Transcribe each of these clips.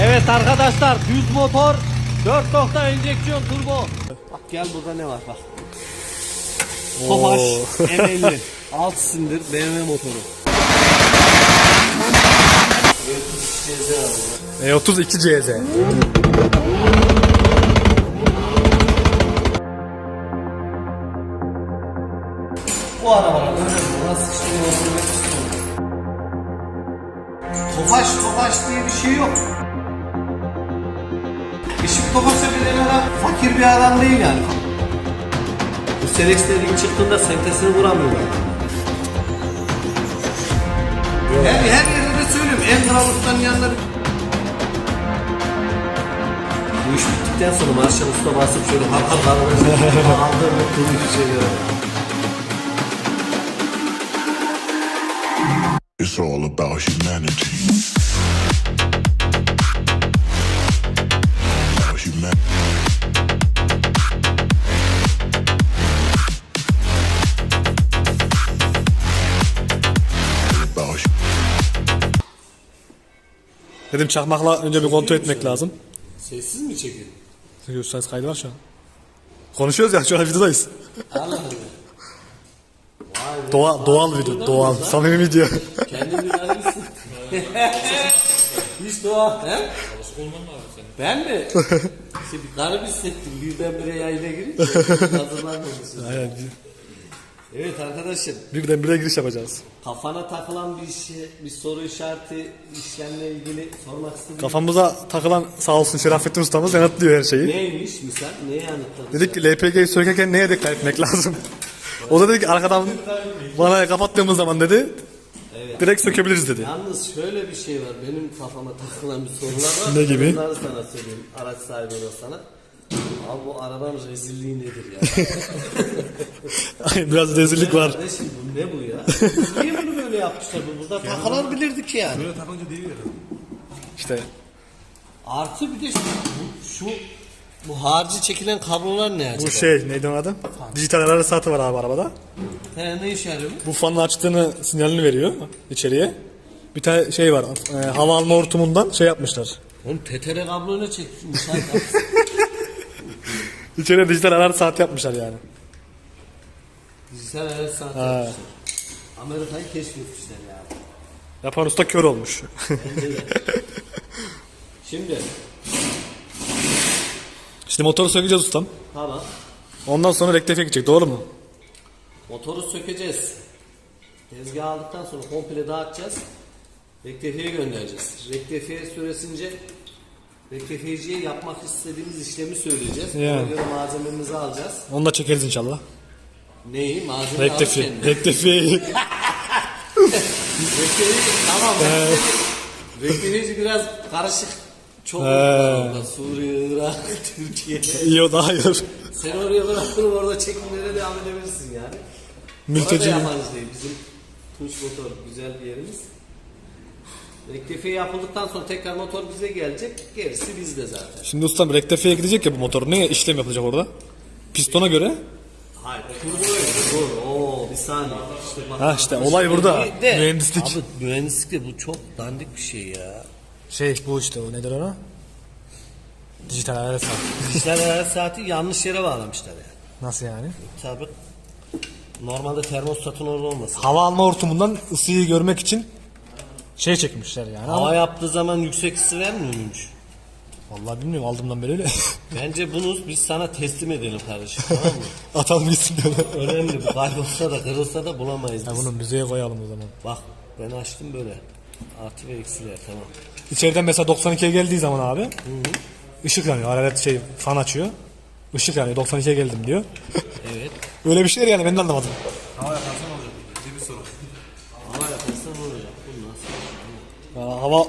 Evet arkadaşlar düz motor 4 nokta enjeksiyon turbo. Bak gel burada ne var bak. Tofaş M50 alt silindir BMW motoru. E32 CZ. Bu arabanın önüne nasıl sıkıştığını oturmak istiyorum. Tofaş tofaş diye bir şey yok. Tofaş'a bilen adam fakir bir adam değil yani. Bu dediğin çıktığında sentesini vuramıyorlar. Her, her yerde de söylüyorum. En kral ustanın bir... Bu iş bittikten sonra Marşal Usta basıp şöyle har har aldığı mutluluğu hiç şey. It's all about humanity. Dedim çakmakla önce bir kontrol etmek lazım. Sessiz mi çekiyor? Yok ses kaydı var şu an. Konuşuyoruz ya şu an videodayız. Anladım. Doğal, doğal video, doğal. Samimi video. Kendini bir. Hiç doğa. He? Ben mi? İşte bir garip hissettim. Birdenbire yayına girince. Hazırlanmamışsın. Aynen. Evet arkadaşım. Birden bire giriş yapacağız. Kafana takılan bir şey, bir soru işareti işlemle ilgili sormak istediğin Kafamıza takılan sağ olsun Şerafettin ustamız yanıtlıyor her şeyi. neymiş misal? Neyi anlattın? Dedik ki LPG'yi sökerken neye dikkat etmek lazım? O da dedi ki arkadan vanayı kapattığımız zaman dedi direkt sökebiliriz dedi. Yalnız şöyle bir şey var. Benim kafama takılan bir sorular var. Ne gibi? Bunları sana söyleyeyim. Araç sahibi olarak sana. Abi bu arabanın rezilliği nedir ya? Biraz rezillik var. Kardeşim bu ne bu ya? Niye bunu böyle yapmışlar? Bu burada takılar bilirdik yani. İşte Artı bir de şu, bu, şu bu harcı çekilen kablolar ne acaba? bu şey neydi onun adı? Dijital alarm saati var abi arabada. He, ne işe yarıyor? bu? Bu fanın açtığını sinyalini veriyor içeriye. Bir tane şey var. E, hava alma hortumundan şey yapmışlar. Oğlum tetere kablo ne İçeriye dijital alarm saati yapmışlar yani. Dijital alet saati Ha. yapmışlar. Amerika'yı keşfetmişler ya. Yapan usta kör olmuş. Şimdi Şimdi motoru sökeceğiz ustam. tamam. Ondan sonra rektifiye gidecek doğru mu? Motoru sökeceğiz. Tezgah aldıktan sonra komple dağıtacağız. Rektifiye göndereceğiz. Rektifiye süresince rektifiyeciye yapmak istediğimiz işlemi söyleyeceğiz. Yani. Ona göre malzememizi alacağız. Onu da çekeriz inşallah. Neyi? Malzeme mi? Rektifiyeyi. Rektifiye tamam. Rektifiyeci biraz karışık. Çok var. Suriye, Irak, Türkiye. İyi o daha iyi olur. Sen oraya bırakın orada çekimlere devam edebilirsin yani. Mülteci. Orada yabancı değil. Bizim Tunç motor güzel bir yerimiz. Rektifiye yapıldıktan sonra tekrar motor bize gelecek. Gerisi bizde zaten. Şimdi ustam rektifiye gidecek ya bu motor. Ne işlem yapılacak orada? Pistona göre. Hayır. Turbo Dur. Oo bir saniye. İşte bak. Ha işte olay burada. De, Mühendislik. Abi mühendislik de bu çok dandik bir şey ya. Şey bu işte o nedir ona? Dijital alarm saati. Dijital alet saati yanlış yere bağlamışlar yani. Nasıl yani? Tabi. Normalde termostatın orada olması. Hava alma hortumundan ısıyı görmek için şey çekmişler yani. Hava Ama yaptığı zaman yüksek ısı vermiyor muymuş? vallahi bilmiyorum aldığımdan beri öyle. Bence bunu biz sana teslim edelim kardeşim tamam mı? Atalım gitsin böyle. Önemli bu kaybolsa da kırılsa da bulamayız Ya biz. bunu müzeye koyalım o zaman. Bak ben açtım böyle. Artı ve eksiler tamam. İçeriden mesela 92'ye geldiği zaman abi ışık yanıyor. Hararet şey fan açıyor. Işık yanıyor 92'ye geldim diyor. Evet. Öyle bir şey yani ben de anlamadım. Hava yaparsan olacak. Bu nasıl? Ya hava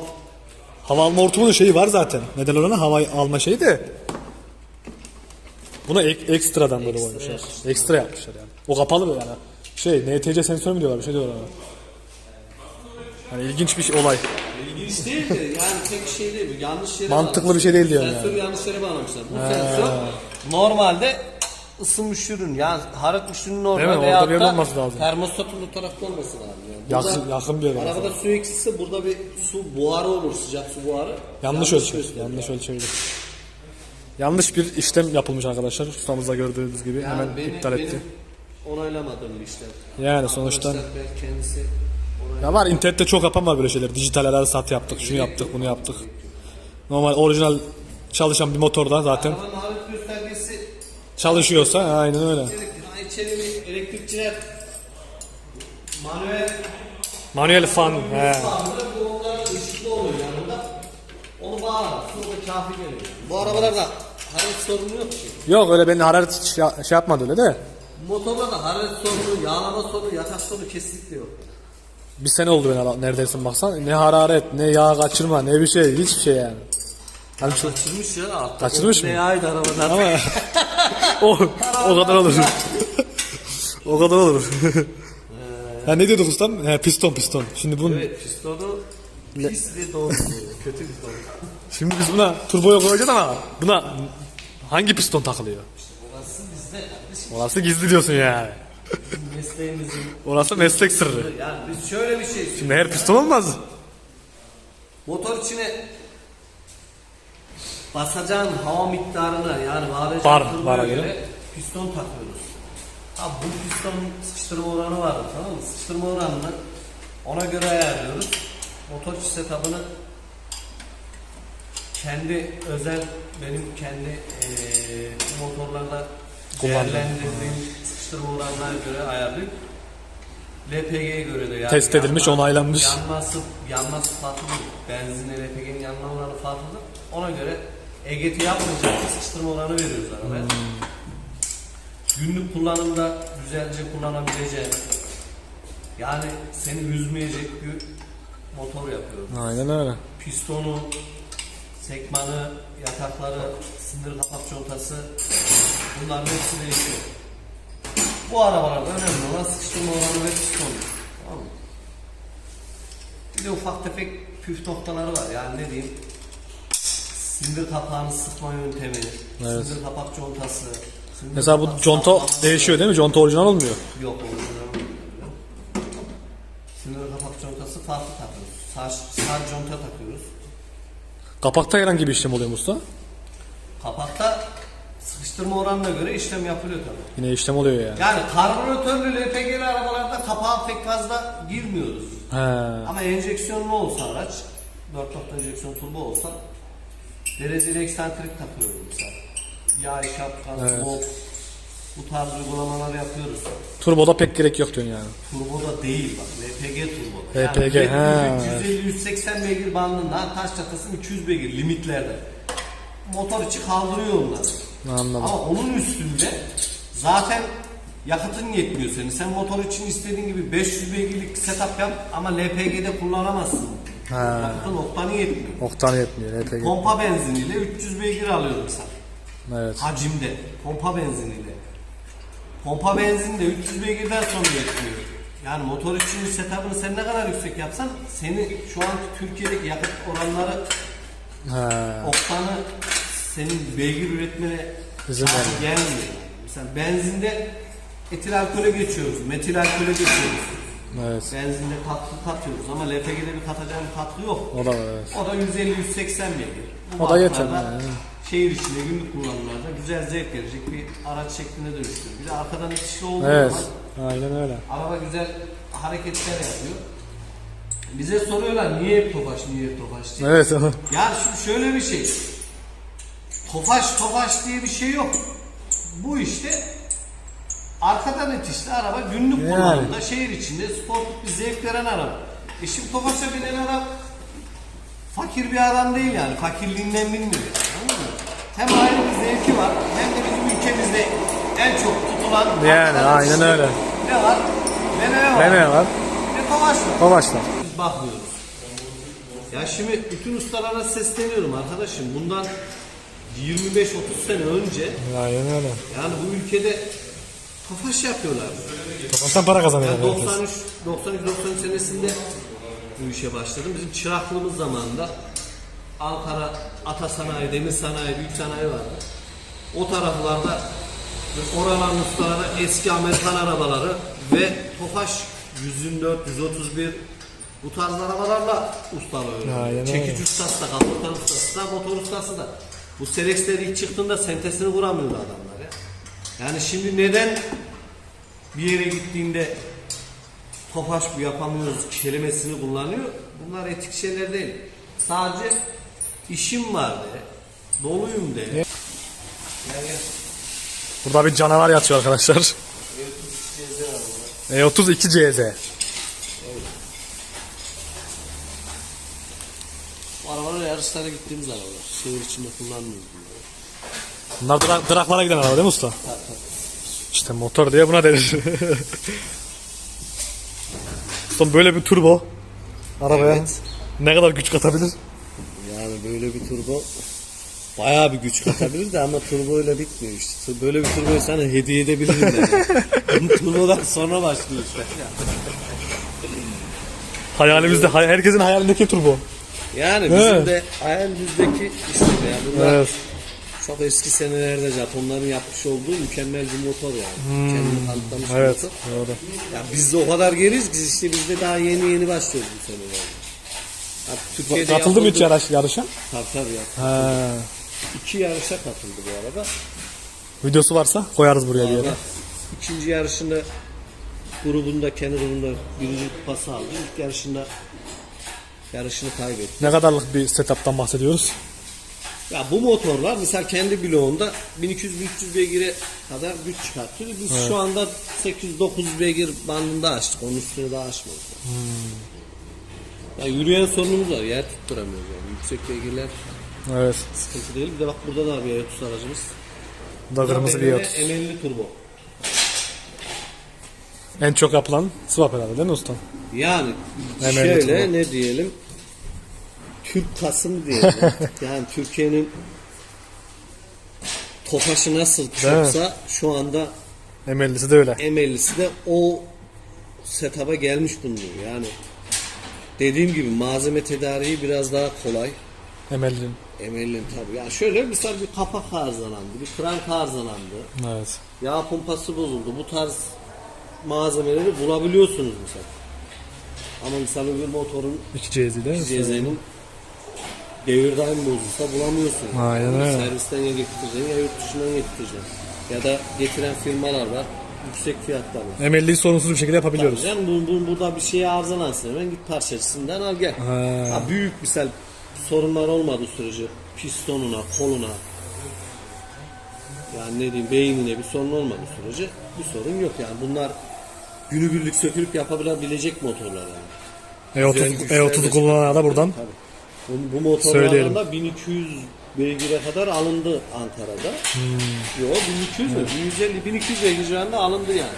hava alma hortumunun şeyi var zaten. Neden ona hava alma şeyi de. Buna ek, ekstradan böyle koymuşlar. Ekstra yapmışlar yani. O kapalı böyle yani. Şey NTC sensör mü diyorlar bir şey diyorlar ona. Hani ilginç bir şey, olay. İlginç değil de yani tek şey değil bu. Yanlış yere Mantıklı bir şey değil diyorsun Sensörü yani. yanlış yere bağlamışlar. Bu sensör normalde ısınmış ürün. Yani hararetmiş ürün orada. Değil mi? Orada bir yerde da olması lazım. Termostatın o tarafta olması lazım. Yani. Yakın- Burada yakın bir yer olması Arabada su eksisi burada bir su buharı olur. Sıcak su buharı. Yanlış ölçü. gösteriyor. Yanlış ölçüydü. Yanlış bir işlem yapılmış arkadaşlar. Ustamızda gördüğünüz gibi Yani hemen benim, iptal etti. benim onaylamadığım bir işlem. Yani sonuçta Arkadaşlar belki kendisi onay- ya var internette çok yapan var böyle şeyler. Dijital helal sat yaptık, şunu yaptık, bunu yaptık. Normal orijinal çalışan bir motorda zaten Arabanın çalışıyorsa aynen öyle. Ha, içeri bir elektrikçiler manuel Manuel fan. He. bu onların ışıklı oluyor yanında. Onu bağlar. Sonra kafi geliyor. Bu arabalarda hararet sorunu yok ki. Yok öyle beni hararet ya- şey yapmadı öyle de. Motorlarda hararet sorunu, yağlama sorunu, yatak sorunu kesinlikle yok. Bir sene oldu ben neredeyse baksan. Ne hararet, ne yağ kaçırma, ne bir şey, hiçbir şey yani. Hani çok Kaçırmış ya. Kaçırmış mı? Yağıydı arabadan. ama o o kadar olur. o kadar olur. ha ne diyorduk ustam? He, piston piston. Şimdi bunun Evet pistonu pis ve doğru. Kötü piston. şimdi biz buna turboya koyacağız ama buna hangi piston takılıyor? Orası bizde kardeşim. Orası gizli diyorsun yani. Mesleğimizin. Orası meslek sırrı. Yani biz şöyle bir şey Şimdi her piston olmaz. Motor içine basacağın hava miktarına yani bağlayacağın Bar- bara göre, göre. piston takıyoruz. Ha bu pistonun sıkıştırma oranı var tamam mı? Sıkıştırma oranını ona göre ayarlıyoruz. Motor setup'ını kendi özel benim kendi eee motorlarla Kullandığım. değerlendirdiğim sıkıştırma oranlarına göre ayarlayıp LPG'ye göre de yani Test edilmiş, onaylanmış. Yanması, yanması farklı. Benzin LPG'nin yanma oranı farklı. Ona göre EGT yapmayacak sıkıştırma oranı veriyoruz arabaya. Hmm. Günlük kullanımda güzelce kullanabileceğin yani seni üzmeyecek bir motor yapıyoruz. Aynen öyle. Pistonu, sekmanı, yatakları, sindir kapak contası bunların hepsi değişiyor. Bu arabalarda önemli olan sıkıştırma oranı ve piston. Tamam mı? Bir de ufak tefek püf noktaları var. Yani ne diyeyim? Sindir kapağını sıkma yöntemi, Evet. sindir kapak contası. sindir Mesela bu conta saplaması- değişiyor değil mi? Conta orijinal olmuyor. Yok orijinal. Sindir kapak contası farklı takıyoruz. Sağ, sağ conta takıyoruz. Kapakta herhangi bir işlem oluyor mu usta? Kapakta sıkıştırma oranına göre işlem yapılıyor tabii. Yine işlem oluyor yani. Yani karbüratörlü LPG'li arabalarda kapağa pek fazla girmiyoruz. He. Ama enjeksiyonlu olsa araç, 4 nokta enjeksiyon turbo olsa dereceli eksantrik takıyoruz mesela. Yağ şapka, Evet. smoke, bu tarz uygulamalar yapıyoruz. Turboda pek gerek yok diyorsun yani. Turbo da değil bak, LPG turbo. LPG, he. 150-180 beygir bandında taş çatasın 200 beygir limitlerde. Motor içi kaldırıyor onları. Anladım. Ama onun üstünde zaten yakıtın yetmiyor senin. Sen motor için istediğin gibi 500 beygirlik setup yap ama LPG'de kullanamazsın. Yakıtın oktanı yetmiyor. Oktan yetmiyor. LPG. Pompa benziniyle 300 beygir alıyor mesela. Evet. Hacimde. Pompa benziniyle. Pompa benzin de 300 beygirden sonra yetmiyor. Yani motor için setup'ını sen ne kadar yüksek yapsan seni şu an Türkiye'deki yakıt oranları He. oktanı senin beygir üretmene İzin vermiyor. gelmiyor. Mesela benzinde etil alkole geçiyoruz, metil alkole geçiyoruz. Evet. Benzinde katkı katıyoruz ama LPG'de bir katacağın bir katkı yok. O da var evet. O da 150-180 beygir. Bu O da yeter markalarda yani. Şehir içinde günlük kullanımlarda güzel zevk verecek bir araç şeklinde dönüştürüyor. Bir de arkadan itişli olduğu Evet. zaman Aynen öyle. araba güzel hareketler yapıyor. Bize soruyorlar niye hep Tofaş, niye hep Tofaş diye. Evet. Ya şimdi şöyle bir şey. Tofaş Tofaş diye bir şey yok. Bu işte arkadan itişli araba günlük Yani. kullanımda şehir içinde sportif bir zevk veren araba. E şimdi Tofaş'a binen adam fakir bir adam değil yani. Fakirliğinden binmiyor. yani, Anladın mı? Hem ayrı bir zevki var hem de bizim ülkemizde en çok tutulan Yani, aynen öyle. Ne var? BMW var. Ne var? Ne Tofaş var. Biz bakmıyoruz. Ya şimdi bütün ustalara sesleniyorum arkadaşım. Bundan 25-30 sene önce Aynen öyle. yani bu ülkede tofaş yapıyorlar. Tokaçtan para kazanıyor. Ben herkes. 93 93 93 senesinde bu işe başladım. Bizim çıraklığımız zamanında Ankara Ata Sanayi, Demir Sanayi, Büyük Sanayi vardı. O taraflarda Oraların ustaları eski Amerikan arabaları ve Tofaş 124, 131 bu tarz arabalarla öyle. Çekici ustası da, kaportan ustası da, motor ustası da. Bu Selex'ler ilk çıktığında sentesini vuramıyordu adamlar ya. Yani şimdi neden bir yere gittiğinde Tofaş bu yapamıyoruz kelimesini kullanıyor. Bunlar etik şeyler değil. Sadece işim var de, doluyum de. Gel gel. Burada bir canavar yatıyor arkadaşlar. E32 CZ. Bu arabalar yarışlara gittiğimiz arabalar. Şehir içinde kullanmıyoruz bunları. Bunlar drak, draklara giden araba değil mi usta? İşte motor diye buna denir. Usta böyle bir turbo arabaya Evet. ne kadar güç katabilir? Yani böyle bir turbo bayağı bir güç katabilir de ama turbo ile bitmiyor işte. Böyle bir turboyu sana hediye edebilirim de. Turbodan sonra başlıyor işte. Hayalimizde, hay- herkesin hayalindeki turbo. Yani bizim Evet. de hayalimizdeki işte ya bunlar Evet. Çok eski senelerde Japonların yapmış olduğu mükemmel bir motor yani. Kendini kanıtlamış bir Evet, motor. doğru. Ya biz de o kadar geriyiz ki işte biz de daha yeni yeni başlıyoruz bu senelerde. Türkiye'de Katıldı mı hiç yarış, yarışa? Tabii tabii ya. İki yarışa katıldı bu arada. Videosu varsa koyarız buraya bir yere. İkinci yarışında grubunda kendi grubunda birinci kupası aldı. İlk yarışında yarışını kaybetti. Ne kadarlık bir setup'tan bahsediyoruz? Ya bu motorlar mesela kendi bloğunda 1200-1300 beygire kadar güç çıkartıyor. Biz şu anda 800-900 beygir bandında açtık. Onun üstüne daha açmadık. Ya yürüyen sorunumuz var. Yer tutturamıyoruz yani. Yüksek beygirler Evet. sıkıntı değil. Bir de bak burada da bir Eotus aracımız. Bu da kırmızı bir yat. M50 turbo. En çok yapılan swap herhalde değil mi usta? Yani M50 şöyle turbo. ne diyelim Türk Kasım artık. yani Türkiye'nin Tofaş'ı nasıl çoksa şu anda M50'si de öyle. M50'si de o setup'a gelmiş bulunuyor. Yani dediğim gibi malzeme tedariği biraz daha kolay. M50'nin. M50'nin tabii. Yani şöyle misal bir kapak arızalandı, bir krank arızalandı, Evet. yağ pompası bozuldu. Bu tarz malzemeleri bulabiliyorsunuz mesela. Ama mesela bir motorun 2 CZ değil mi? CZ'nin devir daim bozulsa bulamıyorsun. Aynen öyle. Servisten ya getireceksin ya yurt dışından getireceksin. Ya da getiren firmalar var. Yüksek fiyatlar var. M50'yi sorunsuz bir şekilde yapabiliyoruz. Yani bu, bu, burada bir şey arızalansın hemen git parçacısından al gel. Ha. Ha, büyük misal sorunlar olmadığı sürece pistonuna, koluna yani ne diyeyim beynine bir sorun olmadığı sürece bir sorun yok yani bunlar günübirlik sökülüp yapabilecek motorlar yani. Güzel E30, güçler E30'u de- kullanana da buradan Bu, bu motorlardan Söyleyelim. da 1200 beygire kadar alındı Ankara'da. Hmm. Yok 1200 mü? 1150 1200 beygir civarında alındı yani.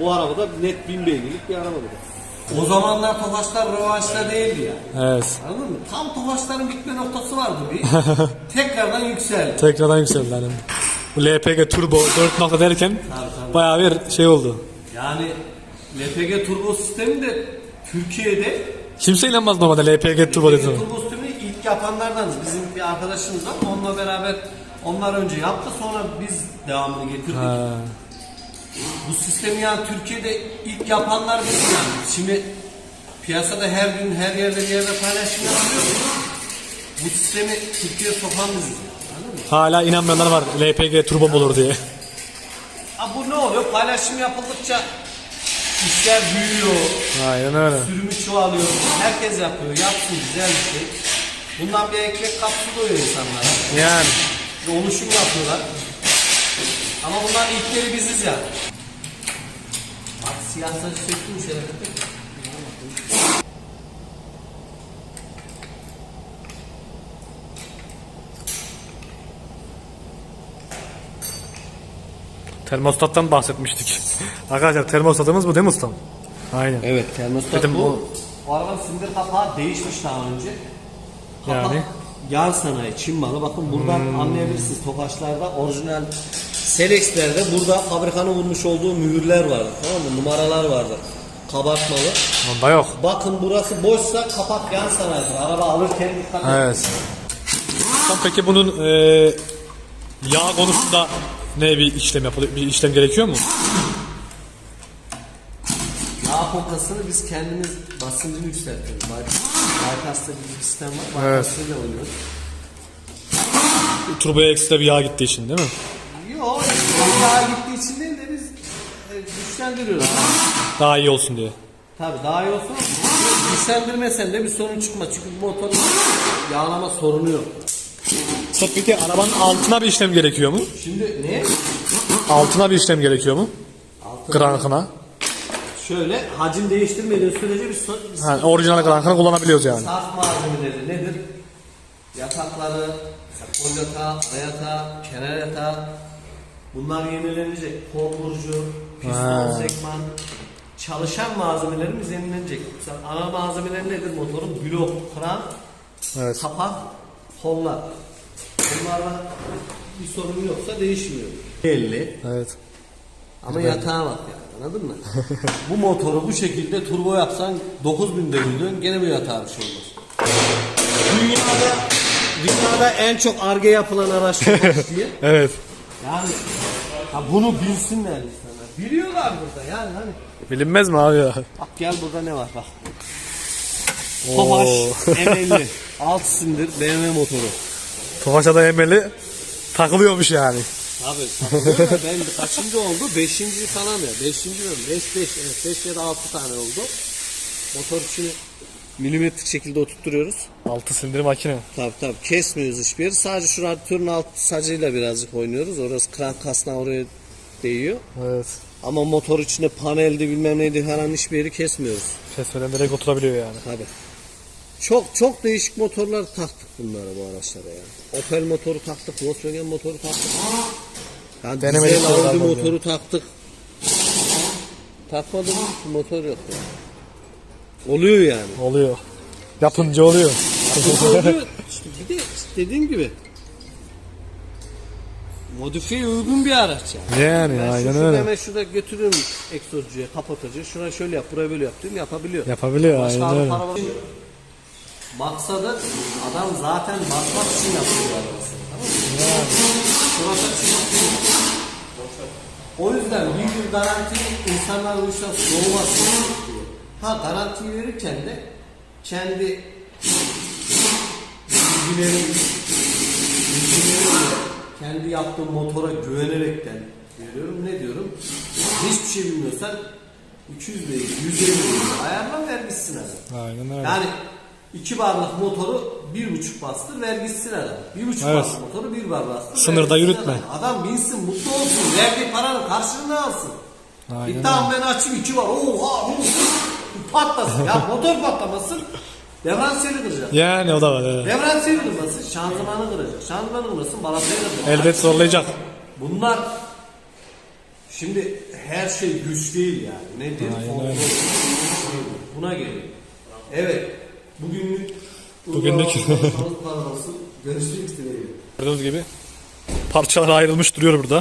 Bu arabada net 1000 beygirlik bir araba bu da. O zamanlar Tofaşlar rövanşta değildi yani. evet. Anladın mı? Tam Tofaşların bitme noktası vardı bir. Tekrardan yükseldi. Tekrardan yükseldi yani. Bu LPG Turbo 4 nokta derken tabii. bayağı bir şey oldu. Yani LPG turbo sistemi de Türkiye'de Kimse inanmaz normalde LPG Turbo LPG turbo ilk yapanlardanız. Bizim bir arkadaşımız var. Onunla beraber onlar önce yaptı sonra biz devamını getirdik. Ha. Bu sistemi yani Türkiye'de ilk yapanlar biz yani. Şimdi piyasada her gün her yerde bir yerde paylaşım yapıyoruz. Bu sistemi Türkiye'ye sokan biziz. yani, Anladın mı? Hala inanmayanlar var LPG Turbo olur diye. Ha bu ne oluyor? Paylaşım yapıldıkça işler büyüyor, Aynen öyle. sürümü çoğalıyor. Herkes yapıyor. Yapsın güzel bir şey. Bundan bir ekmek kapsı doyuyor insanlara. Yani. Bir oluşum yapıyorlar. Ama bunların ilkleri biziz yani. Bak siyah saçı söktüm şerefete. Termostattan bahsetmiştik. Arkadaşlar termostatımız bu değil mi ustam? Aynen. Evet termostat Dedim bu. bu- Bu arabanın sindir kapağı değişmiş daha önce. Kapak Yani? yan sanayi Çin malı. Bakın buradan anlayabilirsiniz. Tofaşlarda orijinal Selex'lerde burada fabrikanın vurmuş olduğu mühürler vardır. Tamam mı? Numaralar vardır. Kabartmalı. Onda yok. Bakın burası boşsa kapak yan sanayidir. Araba alırken dikkat. Evet. Ustam peki bunun e, yağ konusunda Ne bir işlem yapılıyor? Bir işlem gerekiyor mu? Yağ pompasını biz kendimiz basıncını yükseltiyoruz. Bypass'ta bir sistem var. Evet. Bypass'ıyla oynuyoruz. Turboya ekstra bir yağ gittiği için değil mi? Yok, yağ gittiği için değil de biz e, güçlendiriyoruz. Daha iyi olsun diye. Tabii daha iyi olsun güçlendirmesen de bir sorun çıkmaz. Çünkü bu motorun yağlama sorunu yok. Mustafa peki arabanın altına bir işlem gerekiyor mu? Şimdi ne? Altına bir işlem gerekiyor mu? Altına- Krankına. Şöyle hacim değiştirmediğin sürece bir sorun. Yani orijinal krankını kullanabiliyoruz yani. Saf malzemeleri nedir? Yatakları, kolyata, ayata, kenar yatağı. Bunlar yenilenecek. Korkurucu, piston, Ha. sekman. Çalışan malzemelerimiz yenilenecek. Mesela ana malzemeleri nedir motorun? Blok, kran, Evet. kapak, kollar. Bunlarla bir sorun yoksa değişmiyor. 50. Evet. Ama yatağa bak yani anladın mı? bu motoru bu şekilde turbo yapsan 9000 devirden gene bu yatağa bir şey olmaz. Dünyada dünyada en çok arge yapılan araç diye. Evet. Yani ha bunu bilsinler insanlar. Biliyorlar burada yani hani. Bilinmez mi abi ya? Bak gel burada ne var bak. Tofaş M50 6 silindir BMW motoru. Tofaşa'da emeli takılıyormuş yani. Da ben kaçıncı oldu? Beşinci falan ya. Beşinci mi? Beş, beş, evet. Beş ya da altı tane oldu. Motor içini milimetrik şekilde oturtturuyoruz. 6 silindir makine. Tabi tabi kesmiyoruz hiçbir yeri. Sadece şu radyatörün alt sacıyla birazcık oynuyoruz. Orası krank kasna oraya değiyor. Evet. Ama motor içinde paneldi bilmem neydi falan hiçbir yeri kesmiyoruz. Kesmeden direkt oturabiliyor yani. Tabi. Çok çok değişik motorlar taktık bunlara bu araçlara ya. Opel motoru taktık, Volkswagen motoru taktık. Yani Denemedik dizel Audi var motoru taktık. Takmadığımız bir motor yok ya. Oluyor yani. Oluyor. Yapınca oluyor. Oluyor. İşte bir de dediğim gibi modifiye uygun bir araç yani. Yani Ben aynen şurada öyle. hemen şurada götürüyorum egzozcuya, kapatıcıya. Şuna şöyle yap, buraya böyle yap diyorum yapabiliyor. Yapabiliyor Başka aynen öyle. para var. Maksadı adam zaten basmak için yapıyor arabasını. Tamam mı? Şurası. O yüzden bir yıl garanti insanlar bu işten soğumasın diyor. Ha garanti verirken de kendi bilgilerim bilgilerimle kendi yaptığım motora güvenerekten veriyorum. Ne diyorum? Hiçbir şey bilmiyorsan 200 değil, 150 değil. Ayarla vermişsin adam. Aynen öyle. Yani iki barlık motoru bir buçuk bastır vergisisin adam. Bir buçuk Evet. barlık motoru bir bar bastır. Sınırda yürütme. Adam. adam binsin mutlu olsun. Verdiği paranın karşılığını alsın. Aynen Bir tamam ben açayım iki var. Oha patlasın. ya motor patlamasın. Devransiyeli kıracak. Yani o da var. Evet. Devransiyeli kırmasın. Şanzımanı kıracak. Şanzımanı kırmasın. Balatayı kıracak. Elbet zorlayacak. Bunlar şimdi her şey güç değil yani. Nedir? Aynen öyle. Buna geliyor. Evet. Bugünlük Bugünlük. Görüşmek dileğiyle. Gördüğünüz gibi parçalar ayrılmış duruyor burada.